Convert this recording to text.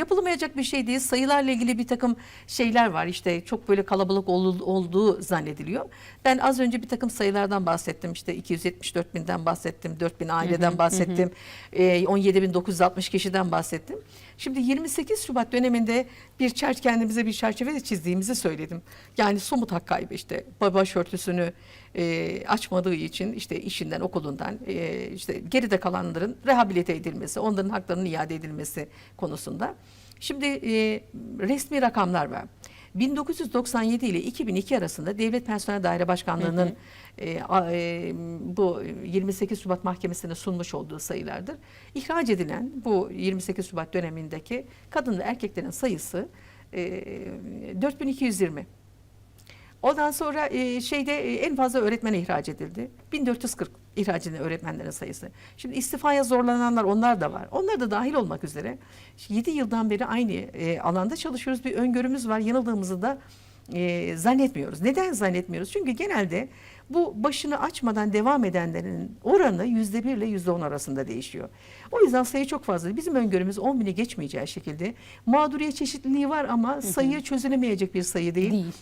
yapılamayacak bir şey değil. Sayılarla ilgili bir takım şeyler var. İşte çok böyle kalabalık ol- olduğu zannediliyor. Ben az önce bir takım sayılardan bahsettim. İşte 274 binden bahsettim. 4000 aileden bahsettim. E, 17.960 kişiden bahsettim. Şimdi 28 Şubat döneminde bir çer kendimize bir çerçeve de çizdiğimizi söyledim. Yani somut hak kaybı işte başörtüsünü e, açmadığı için işte işinden okulundan e, işte geride kalanların rehabilite edilmesi, onların haklarının iade edilmesi konusunda. Şimdi e, resmi rakamlar var. 1997 ile 2002 arasında Devlet Personel Daire Başkanlığı'nın e, a- e, bu 28 Şubat Mahkemesi'ne sunmuş olduğu sayılardır. İhraç edilen bu 28 Şubat dönemindeki kadın ve erkeklerin sayısı e, 4220. Ondan sonra e, şeyde e, en fazla öğretmen ihraç edildi. 1440 ihraç edilen öğretmenlerin sayısı. Şimdi istifaya zorlananlar onlar da var. Onlar da dahil olmak üzere 7 yıldan beri aynı e, alanda çalışıyoruz. Bir öngörümüz var. Yanıldığımızı da e, zannetmiyoruz. Neden zannetmiyoruz? Çünkü genelde bu başını açmadan devam edenlerin oranı yüzde bir ile yüzde on arasında değişiyor. O yüzden sayı çok fazla. Bizim öngörümüz 10 bini geçmeyeceği şekilde. Mağduriyet çeşitliliği var ama sayı çözülemeyecek bir sayı değil. Değil.